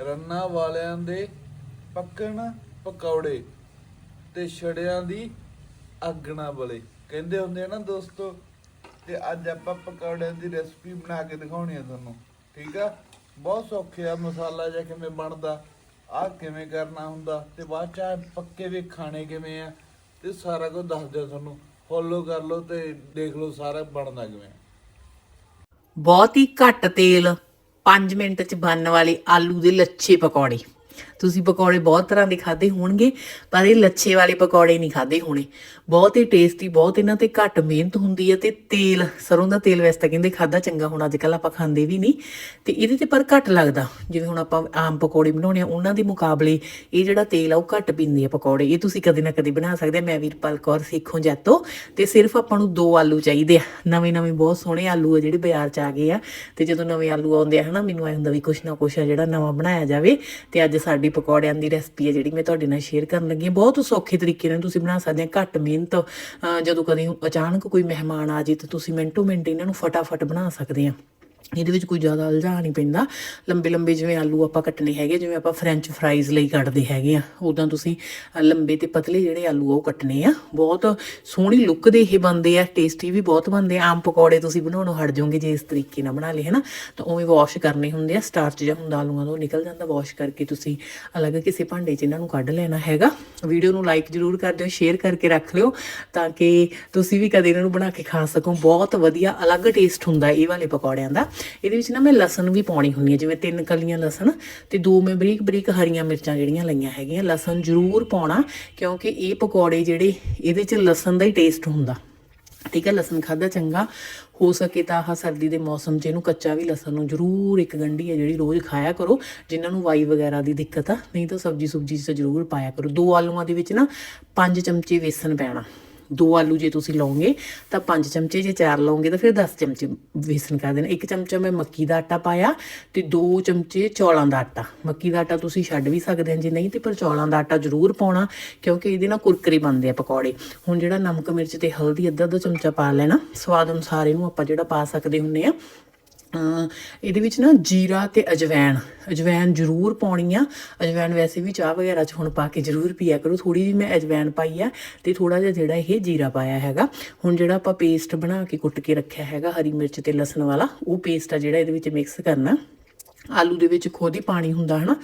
ਰੰਨਾ ਵਾਲਿਆਂ ਦੇ ਪੱਕਣ ਪਕੌੜੇ ਤੇ ਛੜਿਆਂ ਦੀ ਅੱਗਣਾ ਬਲੇ। ਕਹਿੰਦੇ ਹੁੰਦੇ ਆ ਨਾ ਦੋਸਤੋ ਤੇ ਅੱਜ ਆਪਾਂ ਪਕੌੜਿਆਂ ਦੀ ਰੈਸਪੀ ਬਣਾ ਕੇ ਦਿਖਾਉਣੀ ਆ ਤੁਹਾਨੂੰ। ਠੀਕ ਆ? ਬਹੁਤ ਸੌਖੇ ਆ, ਮਸਾਲਾ ਜਿਹਾ ਕਿਵੇਂ ਬਣਦਾ, ਆਹ ਕਿਵੇਂ ਕਰਨਾ ਹੁੰਦਾ ਤੇ ਬਾਅਦ ਚ ਪੱਕੇ ਵੀ ਖਾਣੇ ਕਿਵੇਂ ਆ ਤੇ ਸਾਰਾ ਕੁਝ ਦੱਸ ਦਿਓ ਤੁਹਾਨੂੰ। ਫੋਲੋ ਕਰ ਲਓ ਤੇ ਦੇਖ ਲਓ ਸਾਰਾ ਬਣਦਾ ਕਿਵੇਂ ਬਹੁਤ ਹੀ ਘੱਟ ਤੇਲ 5 ਮਿੰਟ ਚ ਬਣਨ ਵਾਲੇ ਆਲੂ ਦੇ ਲੱਛੇ ਪਕੌੜੇ। ਤੁਸੀਂ ਪਕੌੜੇ ਬਹੁਤ ਤਰ੍ਹਾਂ ਦੇ ਖਾਦੇ ਹੋਣਗੇ, ਪਰ ਇਹ ਲੱਛੇ ਵਾਲੇ ਪਕੌੜੇ ਨਹੀਂ ਖਾਦੇ ਹੋਣੇ। ਬਹੁਤ ਹੀ ਟੇਸਟੀ ਬਹੁਤ ਇਹਨਾਂ ਤੇ ਘੱਟ ਮਿਹਨਤ ਹੁੰਦੀ ਹੈ ਤੇ ਤੇਲ, ਸਰੋਂ ਦਾ ਤੇਲ ਵੈਸੇ ਤਾਂ ਕਹਿੰਦੇ ਖਾਦਾ ਚੰਗਾ ਹੁਣ ਅੱਜ ਕੱਲ ਆਪਾਂ ਖਾਂਦੇ ਵੀ ਨਹੀਂ। ਤੇ ਇਹਦੇ ਤੇ ਪਰ ਘੱਟ ਲੱਗਦਾ, ਜਿਵੇਂ ਹੁਣ ਆਪਾਂ ਆਮ ਪਕੌੜੇ ਬਣਾਉਣੇ ਆ, ਉਹਨਾਂ ਦੇ ਮੁਕਾਬਲੇ ਇਹ ਜਿਹੜਾ ਤੇਲ ਆ ਉਹ ਘੱਟ ਪੀਂਦੇ ਆ ਪਕੌੜੇ। ਇਹ ਤੁਸੀਂ ਕਦੇ ਨਾ ਕਦੇ ਬਣਾ ਸਕਦੇ ਮੈਂ ਵੀਰਪਾਲ ਕੌਰ ਸਿੱਖੋ ਜੈਤੋ, ਤੇ ਸਿਰਫ ਆਪਾਂ ਨੂੰ ਦੋ ਆਲੂ ਚਾਹੀਦੇ ਆ। ਨਵੇਂ ਨਵੇਂ ਬਹੁਤ ਸੋਹਣੇ ਆਲੂ ਆ ਜਿਹੜੇ ਬਾਜ਼ਾਰ ਚ ਆ ਗਏ ਆ, ਤੇ ਜਦੋਂ ਨਵੇਂ ਆਲੂ ਆਉਂਦੇ ਆ, ਹਨਾ, ਮੈਨੂੰ ਐ ਹੁੰਦਾ ਵੀ ਕੁਛ ਨਾ ਕੁਛ ਆ ਜਿਹੜਾ ਨਵਾਂ ਬਣਾਇਆ ਜਾਵੇ, ਤੇ ਅੱਜ ਸਾਡੀ ਪਕੌੜਿਆਂ ਦੀ ਰੈਸਪੀ ਹੈ ਜਿਹੜੀ ਮੈਂ ਤੁਹਾਡੇ ਨਾਲ ਸ਼ੇਅਰ ਕਰਨ ਲੱਗੀ ਹਾਂ। ਬਹੁਤ ਸੌਖੇ ਤਰੀਕੇ ਨਾਲ ਤੁਸੀਂ ਬਣਾ ਸਕਦੇ ਹੋ, ਘੱਟ ਮਿਹਨਤ, ਅਹ ਜਦੋਂ ਕਦੇ ਅਚਾਨਕ ਕੋਈ ਮਹਿਮਾਨ ਆ ਜੇ ਤਾਂ ਤੁਸੀਂ ਮਿੰਟੋ ਮਿੰਟ ਇਹਨਾਂ ਨੂੰ ਫਟਾਫਟ ਬਣਾ ਸਕਦੇ ਆ। ਇਹਦੇ ਵਿੱਚ ਕੋਈ ਜ਼ਿਆਦਾ ਉਲਝਾ ਨਹੀਂ ਪੈਂਦਾ। ਲੰਬੇ ਲੰਬੇ ਜਿਵੇਂ ਆਲੂ ਆਪਾਂ ਕੱਟਣੇ ਹੈਗੇ, ਜਿਵੇਂ ਆਪਾਂ ਫ੍ਰੈਂਚ ਫਰਾਈਜ਼ ਲਈ ਕੱਟਦੇ ਹੈਗੇ ਆ ਉਦਾਂ ਤੁਸੀਂ ਲੰਬੇ ਤੇ ਪਤਲੇ ਜਿਹੜੇ ਆਲੂ ਆ, ਉਹ ਕੱਟਣੇ ਆ। ਬਹੁਤ ਸੋਹਣੀ ਲੁੱਕ ਦੇ ਇਹ ਬਣਦੇ ਆ ਟੇਸਟੀ ਵੀ ਬਹੁਤ ਬਣਦੇ ਆ। ਆਮ ਪਕੌੜੇ ਤੁਸੀਂ ਬਣਾਉਣੋਂ ਹਟ ਜਾਓਗੇ ਜੇ ਇਸ ਤਰੀਕੇ ਨਾਲ ਬਣਾ ਲਏ ਹੈ ਨਾ ਤਾਂ ਉਵੇਂ ਵਾਸ਼ ਕਰਨੇ ਹੁੰਦੇ ਆ ਸਟਾਰਚ ਜਿਹਾ ਹੁੰਦਾ ਆਲੂਆਂ ਦਾ ਉਹ ਨਿਕਲ ਜਾਂਦਾ ਵਾਸ਼ ਕਰਕੇ ਤੁਸੀਂ ਅਲੱਗ ਕਿਸੇ ਭਾਂਡੇ 'ਚ ਇਹਨਾਂ ਨੂੰ ਕੱਢ ਲੈਣਾ ਹੈਗਾ। ਵੀਡੀਓ ਨੂੰ ਲਾਈਕ ਜ਼ਰੂਰ ਕਰ ਦਿਓ ਸ਼ੇਅਰ ਕਰਕੇ ਰੱਖ ਲਿਓ, ਤਾਂ ਕਿ ਤੁਸੀਂ ਵੀ ਕਦੇ ਇਹਨਾਂ ਨੂੰ ਬਣਾ ਕੇ ਖਾ ਸਕੋ। ਬਹੁਤ ਵਧੀਆ, ਅਲੱਗ ਟੇਸਟ ਹੁੰਦਾ ਇਹ ਵਾਲੇ ਪਕੌੜਿਆਂ ਦਾ। ਇਹਦੇ ਵਿੱਚ ਨਾ ਮੈਂ ਲਸਣ ਵੀ ਪਾਉਣੀ ਹੁੰਦੀ ਹੈ, ਜਿਵੇਂ ਤਿੰਨ ਕਲੀਆਂ ਲਸਣ ਤੇ ਦੋ ਮੈਂ ਬਰੀਕ ਬਰੀਕ ਹਰੀਆਂ ਮਿਰਚਾਂ ਜਿਹੜੀਆਂ ਲਈਆਂ ਹੈਗੀਆਂ, ਲਸਣ ਜ਼ਰੂਰ ਪਾਉਣਾ ਕਿਉਂਕਿ ਇਹ ਪਕੌੜੇ ਜਿਹੜੇ ਇਹਦੇ 'ਚ ਲਸਣ ਦਾ ਹੀ ਟੇਸਟ ਹੁੰਦਾ। ਠੀਕ ਹੈ, ਲਸਣ ਖਾਦਾ ਚੰਗਾ, ਹੋ ਸਕੇ ਤਾਂ ਆਹ ਸਰਦੀ ਦੇ ਮੌਸਮ 'ਚ ਇਹਨੂੰ ਕੱਚਾ ਵੀ ਲਸਣ ਨੂੰ ਜ਼ਰੂਰ ਇੱਕ ਗੰਢੀ ਹੈ ਜਿਹੜੀ ਰੋਜ਼ ਖਾਇਆ ਕਰੋ, ਜਿਨ੍ਹਾਂ ਨੂੰ ਵਾਈ ਵਗੈਰਾ ਦੀ ਦਿੱਕਤ ਆ, ਨਹੀਂ ਤਾਂ ਸਬਜੀ ਸੁਬਜੀ 'ਚ ਜ਼ਰੂਰ ਪਾਇਆ ਕਰੋ। ਦੋ ਆਲੂਆਂ ਦੇ ਵਿੱਚ ਨਾ 5 ਚਮਚੇ ਵੇਸਣ ਪੈਣਾ। ਦੋ ਆਲੂ ਜੇ ਤੁਸੀਂ ਲਓਗੇ, ਤਾਂ 5 ਚਮਚੇ ਜੇ ਚਾਰ ਲਓਗੇ, ਤਾਂ ਫਿਰ 10 ਚਮਚੇ ਵੇਸਣ ਕਰ ਦੇਣਾ। ਇੱਕ ਚਮਚਾ ਮੈਂ ਮੱਕੀ ਦਾ ਆਟਾ ਪਾਇਆ ਤੇ ਦੋ ਚਮਚੇ ਚੌਲਾਂ ਦਾ ਆਟਾ। ਮੱਕੀ ਦਾ ਆਟਾ ਤੁਸੀਂ ਛੱਡ ਵੀ ਸਕਦੇ ਹੋ ਜੇ ਨਹੀਂ, ਤੇ ਪਰ ਚੌਲਾਂ ਦਾ ਆਟਾ ਜ਼ਰੂਰ ਪਾਉਣਾ, ਕਿਉਂਕਿ ਇਹਦੇ ਨਾਲ ਕੁਰਕਰੇ ਬਣਦੇ ਆ ਪਕੌੜੇ। ਹੁਣ ਜਿਹੜਾ ਨਮਕ ਮਿਰਚ ਤੇ ਹਲਦੀ ਅੱਧਾ ਅੱਧਾ ਚਮਚਾ ਪਾ ਲੈਣਾ, ਸਵਾਦ ਅਨੁਸਾਰ ਇਹਨੂੰ ਆਪਾਂ ਜਿਹੜਾ ਪਾ ਸਕਦੇ ਹੁੰਨੇ ਆ ਇਹਦੇ ਵਿੱਚ ਨਾ ਜੀਰਾ ਤੇ ਅਜਵੈਣ ਅਜਵੈਣ ਜ਼ਰੂਰ ਪਾਉਣੀ ਆ। ਅਜਵੈਣ ਵੈਸੇ ਵੀ ਚਾਹ ਵਗੈਰਾ ਚ ਹੁਣ ਪਾ ਕੇ ਜ਼ਰੂਰ ਪੀਆ ਕਰੋ। ਥੋੜੀ ਜਿਹੀ ਮੈਂ ਅਜਵੈਣ ਪਾਈ ਆ ਤੇ ਥੋੜਾ ਜਿਹਾ ਜਿਹੜਾ ਇਹ ਜੀਰਾ ਪਾਇਆ ਹੈਗਾ, ਹੁਣ ਜਿਹੜਾ ਆਪਾਂ ਪੇਸਟ ਬਣਾ ਕੇ ਕੁੱਟ ਕੇ ਰੱਖਿਆ ਹੈਗਾ ਹਰੀ ਮਿਰਚ ਤੇ ਲਸਣ ਵਾਲਾ, ਉਹ ਪੇਸਟ ਆ ਜਿਹੜਾ ਇਹਦੇ ਵਿੱਚ ਮਿਕਸ ਕਰਨਾ। ਆਲੂ ਦੇ ਵਿੱਚ ਖੁਦ ਹੀ ਪਾਣੀ ਹੁੰਦਾ ਹਨਾ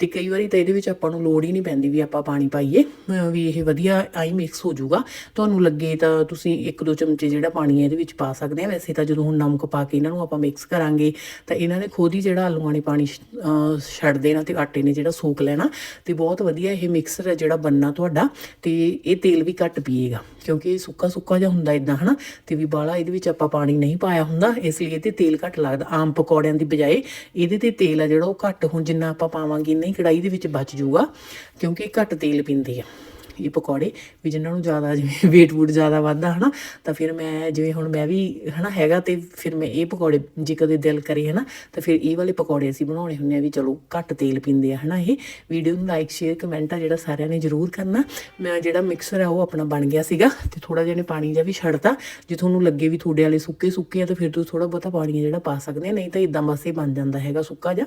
ਤੇ ਕਈ ਵਾਰੀ ਤਾਂ ਇਹਦੇ ਵਿੱਚ ਆਪਾਂ ਨੂੰ ਲੋੜ ਹੀ ਨਹੀਂ ਪੈਂਦੀ ਵੀ ਆਪਾਂ ਪਾਣੀ ਪਾਈਏ ਵੀ ਇਹ ਵਧੀਆ ਆਈ ਮਿਕਸ ਹੋ ਜਾਊਗਾ। ਤੁਹਾਨੂੰ ਲੱਗੇ ਤਾਂ ਤੁਸੀਂ ਇੱਕ ਦੋ ਚਮਚੇ ਜਿਹੜਾ ਪਾਣੀ ਹੈ ਇਹਦੇ ਵਿੱਚ ਪਾ ਸਕਦੇ ਆ। ਵੈਸੇ ਤਾਂ ਜਦੋਂ ਹੁਣ ਨਮਕ ਪਾ ਕੇ ਇਹਨਾਂ ਨੂੰ ਆਪਾਂ ਮਿਕਸ ਕਰਾਂਗੇ, ਤਾਂ ਇਹਨਾਂ ਨੇ ਖੁਦ ਹੀ ਜਿਹੜਾ ਆਲੂਆਂ ਨੇ ਪਾਣੀ ਛੱਡ ਦੇਣਾ ਤੇ ਆਟੇ ਨੇ ਜਿਹੜਾ ਸੋਕ ਲੈਣਾ ਤੇ ਬਹੁਤ ਵਧੀਆ ਇਹ ਮਿਕਸਰ ਹੈ ਜਿਹੜਾ ਬੰਨਾ ਤੁਹਾਡਾ ਤੇ ਇਹ ਤੇਲ ਵੀ ਘੱਟ ਪੀਏਗਾ, ਕਿਉਂਕਿ ਇਹ ਸੁੱਕਾ ਸੁੱਕਾ ਜਿਹਾ ਹੁੰਦਾ ਇਦਾਂ ਹਨਾ? ਤੇ ਵੀ ਬਾਲਾ ਇਹਦੇ ਵਿੱਚ ਆਪਾਂ ਪਾਣੀ ਨਹੀਂ ਪਾਇਆ ਹੁੰਦਾ, ਇਸ ਲਈ ਇਹ ਤੇ ਤੇਲ ਘੱਟ ਲੱਗਦਾ। ਆਮ ਪਕੌੜਿਆਂ ਦੀ ਬਜਾਏ ਇਹਦੇ ਤੇ ਤੇਲ ਆ ਜਿਹੜਾ ਉਹ ਘੱਟ ਹੁਣ ਜਿੰਨਾ ਆਪਾਂ ਪਾਵਾਂਗੇ ਨਹੀਂ ਕੜਾਈ ਦੇ ਵਿੱਚ ਬਚ ਜਾਊਗਾ, ਕਿਉਂਕਿ ਘੱਟ ਤੇਲ ਪੀਂਦੇ ਆ ਇਹ ਪਕੌੜੇ। ਵੀ ਜਿਨ੍ਹਾਂ ਨੂੰ ਜ਼ਿਆਦਾ ਜਿਵੇਂ weight ਵੂਟ ਜ਼ਿਆਦਾ ਵੱਧਦਾ, ਹਨਾ, ਤਾਂ ਫਿਰ ਮੈਂ ਜਿਵੇਂ ਹੁਣ ਮੈਂ ਵੀ, ਹਨਾ, ਹੈਗਾ ਤੇ ਫਿਰ ਮੈਂ ਇਹ ਪਕੌੜੇ ਜੇ ਕਦੇ ਦਿਲ ਕਰੇ, ਹਨਾ, ਤਾਂ ਫਿਰ ਇਹ ਵਾਲੇ ਪਕੌੜੇ ਅਸੀਂ ਬਣਾਉਣੇ ਹੁੰਦੇ ਆ ਵੀ ਚਲੋ ਘੱਟ ਤੇਲ ਪੀਂਦੇ ਆ, ਹਨਾ, ਇਹ। ਵੀਡੀਓ ਨੂੰ ਲਾਈਕ ਸ਼ੇਅਰ ਕਮੈਂਟ ਆ ਜਿਹੜਾ ਸਾਰਿਆਂ ਨੇ ਜ਼ਰੂਰ ਕਰਨਾ। ਮੈਂ ਜਿਹੜਾ ਮਿਕਸਰ ਆ ਉਹ ਆਪਣਾ ਬਣ ਗਿਆ ਸੀਗਾ ਤੇ ਥੋੜਾ ਜਿਹਾ ਨੇ ਪਾਣੀ ਜਿਹਾ ਵੀ ਛੱਡਤਾ। ਜੇ ਤੁਹਾਨੂੰ ਲੱਗੇ ਵੀ ਤੁਹਾਡੇ ਵਾਲੇ ਸੁੱਕੇ ਸੁੱਕੇ ਆ ਤਾਂ ਫਿਰ ਤੁਸੀਂ ਥੋੜਾ ਬਹੁਤਾ ਪਾਣੀ ਜਿਹੜਾ ਪਾ ਸਕਦੇ ਆ, ਨਹੀਂ ਤਾਂ ਇਦਾਂ ਬਸ ਇਹ ਬਣ ਜਾਂਦਾ ਹੈਗਾ ਸੁੱਕਾ ਜਿਹਾ।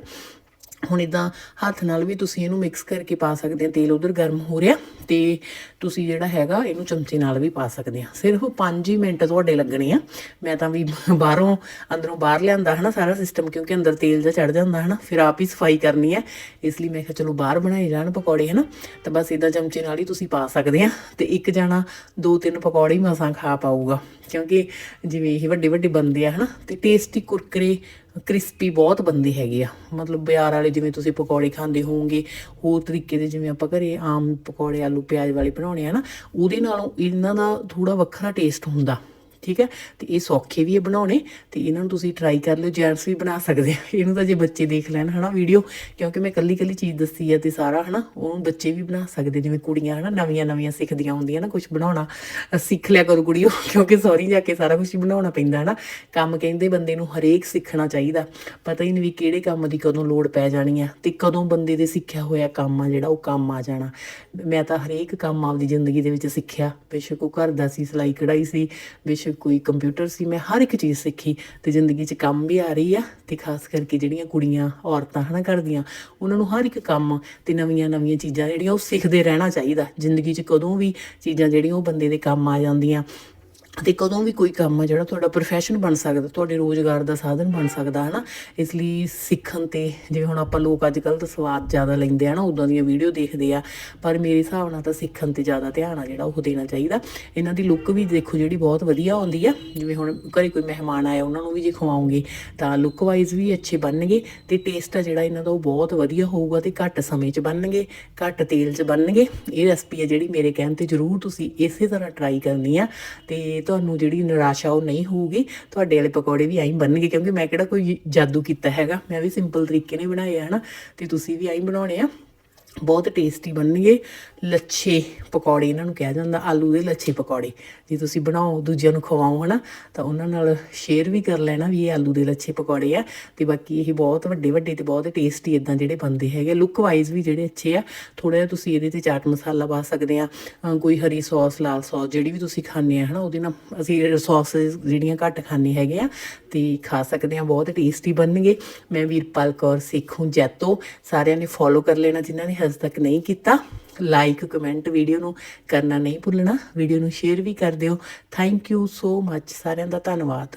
ਹੁਣ ਇਦਾਂ ਹੱਥ ਨਾਲ ਵੀ ਤੁਸੀਂ ਇਹਨੂੰ ਮਿਕਸ ਕਰਕੇ ਪਾ ਸਕਦੇ ਆ, ਤੇਲ ਉਧਰ ਗਰਮ ਹੋ ਰਿਹਾ। ਤੇ ਤੁਸੀਂ ਜਿਹੜਾ ਹੈਗਾ ਇਹਨੂੰ ਚਮਚੇ ਨਾਲ ਵੀ ਪਾ ਸਕਦੇ ਆ। ਸਿਰਫ 5 ਹੀ ਮਿੰਟ ਤੁਹਾਡੇ ਲੱਗਣੇ ਆ। ਮੈਂ ਤਾਂ ਵੀ ਬਾਹਰੋਂ ਅੰਦਰੋਂ ਬਾਹਰ ਲਿਆਂਦਾ ਹਨਾ ਸਾਰਾ ਸਿਸਟਮ ਕਿਉਂਕਿ ਅੰਦਰ ਤੇਲ ਜਾਂ ਚੜ ਜਾਂਦਾ ਹਨਾ, ਫਿਰ ਆਪ ਹੀ ਸਫ਼ਾਈ ਕਰਨੀ ਹੈ ਇਸ ਲਈ ਮੈਂ ਕਿਹਾ ਚਲੋ ਬਾਹਰ ਬਣਾਏ ਜਾਣ ਪਕੌੜੇ ਹਨਾ, ਤਾਂ ਬਸ ਇਦਾਂ ਚਮਚੇ ਨਾਲ ਹੀ ਤੁਸੀਂ ਪਾ ਸਕਦੇ ਆ। ਤੇ ਇੱਕ ਜਾਣਾ, ਦੋ ਤਿੰਨ ਪਕੌੜੇ ਮਸਾਂ ਖਾ ਪਾਊਗਾ, ਕਿਉਂਕਿ ਜਿਵੇਂ ਇਹ ਵੱਡੇ ਵੱਡੇ ਬੰਦੇ ਆ ਹਨਾ, ਤੇ ਟੇਸਟੀ ਕੁਰਕਰੇ ਕ੍ਰਿਸਪੀ ਬਹੁਤ ਬੰਦੇ ਹੈਗੇ ਆ। ਮਤਲਬ ਬਾਜ਼ਾਰ ਵਾਲੇ ਜਿਵੇਂ ਤੁਸੀਂ ਪਕੌੜੇ ਖਾਂਦੇ ਹੋਵੋਗੇ, ਹੋਰ ਤਰੀਕੇ ਦੇ ਜਿਵੇਂ ਆਪਾਂ ਘਰੇ ਆਮ ਪਕੌੜੇ, ਆਲੂ ਪਿਆਜ਼ ਵਾਲੇ ਬਣਾਉਣੇ ਆ ਨਾ ਉਹਦੇ ਨਾਲੋਂ ਇਹਨਾਂ ਦਾ ਥੋੜਾ ਵੱਖਰਾ ਟੇਸਟ ਹੁੰਦਾ। ਠੀਕ ਹੈ? ਤੇ ਇਹ ਸੌਖੇ ਵੀ ਹੈ ਬਣਾਉਣੇ ਤੇ ਇਹਨਾਂ ਨੂੰ ਤੁਸੀਂ ਟਰਾਈ ਕਰ ਲਿਓ ਜੈਂਟਸ ਵੀ ਬਣਾ ਸਕਦੇ ਆ ਇਹਨੂੰ ਤਾਂ ਜੇ ਬੱਚੇ ਦੇਖ ਲੈਣ, ਹਨਾ ਵੀਡੀਓ ਕਿਉਂਕਿ ਮੈਂ ਕੱਲੀ ਕੱਲੀ ਚੀਜ਼ ਦੱਸੀ ਆ ਤੇ ਸਾਰਾ, ਹਨਾ ਉਹਨੂੰ ਬੱਚੇ ਵੀ ਬਣਾ ਸਕਦੇ, ਜਿਵੇਂ ਕੁੜੀਆਂ, ਹਨਾ ਨਵੀਆਂ ਨਵੀਆਂ ਸਿੱਖਦੀਆਂ ਹੁੰਦੀਆਂ ਨਾ ਕੁਝ ਬਣਾਉਣਾ ਸਿੱਖ ਲਿਆ ਕਰੋ ਕੁੜੀਓ, ਕਿਉਂਕਿ ਸੌਰੀ ਜਾ ਕੇ ਸਾਰਾ ਕੁਝ ਹੀ ਬਣਾਉਣਾ ਪੈਂਦਾ, ਹਨਾ। ਕੰਮ ਕਹਿੰਦੇ ਬੰਦੇ ਨੂੰ ਹਰੇਕ ਸਿੱਖਣਾ ਚਾਹੀਦਾ। ਪਤਾ ਹੀ ਨਹੀਂ ਵੀ ਕਿਹੜੇ ਕੰਮ ਦੀ ਕਦੋਂ ਲੋੜ ਪੈ ਜਾਣੀ ਆ ਤੇ ਕਦੋਂ ਬੰਦੇ ਦੇ ਸਿੱਖਿਆ ਹੋਇਆ ਕੰਮ ਆ ਜਿਹੜਾ, ਉਹ ਕੰਮ ਆ ਜਾਣਾ। ਮੈਂ ਤਾਂ ਹਰੇਕ ਕੰਮ ਆਪਦੀ ਜ਼ਿੰਦਗੀ ਦੇ ਵਿੱਚ ਸਿੱਖਿਆ। ਬੇਸ਼ੱਕ ਉਹ ਘਰ ਦਾ ਸੀ ਸਿਲਾਈ ਕਢਾਈ ਸੀ, ਬੇਸ਼ੱਕ ਕੋਈ ਕੰਪਿਊਟਰ ਸੀ, ਮੈਂ ਹਰ ਇੱਕ ਚੀਜ਼ ਸਿੱਖੀ ਤੇ ਜ਼ਿੰਦਗੀ 'ਚ ਕੰਮ ਵੀ ਆ ਰਹੀ ਆ ਤੇ ਖਾਸ ਕਰਕੇ ਜਿਹੜੀਆਂ ਕੁੜੀਆਂ, ਔਰਤਾਂ ਹਨਾ ਕਰਦੀਆਂ, ਉਹਨਾਂ ਨੂੰ ਹਰ ਇੱਕ ਕੰਮ ਤੇ ਨਵੀਆਂ ਨਵੀਆਂ ਚੀਜ਼ਾਂ ਜਿਹੜੀਆਂ ਉਹ ਸਿੱਖਦੇ ਰਹਿਣਾ ਚਾਹੀਦਾ। ਜ਼ਿੰਦਗੀ 'ਚ ਕਦੋਂ ਵੀ ਚੀਜ਼ਾਂ ਜਿਹੜੀਆਂ ਉਹ ਬੰਦੇ ਦੇ ਕੰਮ ਆ ਜਾਂਦੀਆਂ। ਤੇ ਕਦੋਂ ਵੀ ਕੋਈ ਕੰਮ ਆ ਜਿਹੜਾ ਤੁਹਾਡਾ ਪ੍ਰੋਫੈਸ਼ਨ ਬਣ ਸਕਦਾ, ਤੁਹਾਡੇ ਰੋਜ਼ਗਾਰ ਦਾ ਸਾਧਨ ਬਣ ਸਕਦਾ ਹੈ ਨਾ ਇਸ ਲਈ ਸਿੱਖਣ ਤੇ ਜਿਵੇਂ ਹੁਣ ਆਪਾਂ ਲੋਕ ਅੱਜ ਕੱਲ੍ਹ ਤਾਂ ਸਵਾਦ ਜ਼ਿਆਦਾ ਲੈਂਦੇ ਆ ਨਾ ਉਦਾਂ ਦੀਆਂ ਵੀਡੀਓ ਦੇਖਦੇ ਆ, ਪਰ ਮੇਰੇ ਹਿਸਾਬ ਨਾਲ ਤਾਂ ਸਿੱਖਣ ਤੇ ਜ਼ਿਆਦਾ ਧਿਆਨ ਆ ਜਿਹੜਾ ਉਹ ਦੇਣਾ ਚਾਹੀਦਾ। ਇਹਨਾਂ ਦੀ ਲੁੱਕ ਵੀ ਦੇਖੋ ਜਿਹੜੀ ਬਹੁਤ ਵਧੀਆ ਆਉਂਦੀ ਆ। ਜਿਵੇਂ ਹੁਣ ਘਰੇ ਕੋਈ ਮਹਿਮਾਨ ਆਇਆ, ਉਹਨਾਂ ਨੂੰ ਵੀ ਜੇ ਖਵਾਉਂਗੇ ਤਾਂ ਲੁੱਕ ਵਾਈਜ਼ ਵੀ ਅੱਛੇ ਬਣਨਗੇ ਤੇ ਟੇਸਟ ਆ ਜਿਹੜਾ ਇਹਨਾਂ ਦਾ ਉਹ ਬਹੁਤ ਵਧੀਆ ਹੋਊਗਾ ਤੇ ਘੱਟ ਸਮੇਂ 'ਚ ਬਣਨਗੇ, ਘੱਟ ਤੇਲ 'ਚ ਬਣਨਗੇ। ਇਹ ਰੈਸਪੀ ਆ ਜਿਹੜੀ ਮੇਰੇ ਕਹਿਣ ਤੇ ਜ਼ਰੂਰ ਤੁਸੀਂ ਇਸੇ ਤਰ੍ਹਾਂ ਟਰਾਈ ਕਰਨੀ ਆ ਤੇ ਤੁਹਾਨੂੰ ਜਿਹੜੀ ਨਿਰਾਸ਼ਾ ਉਹ ਨਹੀਂ ਹੋਊਗੀ, ਤੁਹਾਡੇ ਵਾਲੇ ਪਕੌੜੇ ਵੀ ਐਂ ਬਣਨਗੇ, ਕਿਉਂਕਿ ਮੈਂ ਕਿਹੜਾ ਕੋਈ ਜਾਦੂ ਕੀਤਾ ਹੈਗਾ। ਮੈਂ ਵੀ ਸਿੰਪਲ ਤਰੀਕੇ ਨੇ ਬਣਾਏ ਆ, ਹਨਾ? ਤੇ ਤੁਸੀਂ ਵੀ ਐਂ ਬਣਾਉਣੇ ਆ। ਬਹੁਤ ਟੇਸਟੀ ਬਣਨਗੇ। ਲੱਛੇ ਪਕੌੜੇ ਇਹਨਾਂ ਨੂੰ ਕਿਹਾ ਜਾਂਦਾ, ਆਲੂ ਦੇ ਲੱਛੇ ਪਕੌੜੇ। ਜੇ ਤੁਸੀਂ ਬਣਾਓ, ਦੂਜਿਆਂ ਨੂੰ ਖਵਾਓ, ਹਨਾ, ਤਾਂ ਉਹਨਾਂ ਨਾਲ ਸ਼ੇਅਰ ਵੀ ਕਰ ਲੈਣਾ ਵੀ ਇਹ ਆਲੂ ਦੇ ਲੱਛੇ ਪਕੌੜੇ ਆ। ਤੇ ਬਾਕੀ ਇਹ ਬਹੁਤ ਵੱਡੇ ਵੱਡੇ ਤੇ ਬਹੁਤ ਟੇਸਟੀ ਇਦਾਂ ਜਿਹੜੇ ਬਣਦੇ ਹੈਗੇ ਲੁੱਕ ਵਾਈਜ਼ ਵੀ ਜਿਹੜੇ ਅੱਛੇ ਆ। ਥੋੜਾ ਜਿਹਾ ਤੁਸੀਂ ਇਹਦੇ ਤੇ ਚਾਟ ਮਸਾਲਾ ਪਾ ਸਕਦੇ ਆ ਕੋਈ ਹਰੀ ਸੌਸ ਲਾਲ ਸੌਸ ਜਿਹੜੀ ਵੀ ਤੁਸੀਂ ਖਾਂਦੇ ਆ, ਹਨਾ, ਉਹਦੇ ਨਾਲ ਅਸੀਂ ਸੌਸ ਜਿਹੜੀਆਂ ਘੱਟ ਖਾਂਦੇ ਹੈਗੇ ਆ, ਤੇ ਖਾ ਸਕਦੇ ਆ, ਬਹੁਤ ਟੇਸਟੀ ਬਣਨਗੇ। ਮੈਂ ਵੀਰਪਾਲ ਕੌਰ, ਸੇਖੋਂ, ਜੈਤੋ, ਸਾਰਿਆਂ ਨੇ ਫੋਲੋ ਕਰ ਲੈਣਾ, ਜਿਨ੍ਹਾਂ ਨੇ ਹਜੇ ਤੱਕ ਨਹੀਂ ਕੀਤਾ। ਲਾਈਕ ਕਮੈਂਟ ਵੀਡੀਓ ਨੂੰ ਕਰਨਾ ਨਹੀਂ ਭੁੱਲਣਾ। ਵੀਡੀਓ ਨੂੰ ਸ਼ੇਅਰ ਵੀ ਕਰ ਦਿਓ। ਥੈਂਕ ਯੂ ਸੋ ਮੱਚ ਸਾਰਿਆਂ ਦਾ ਧੰਨਵਾਦ।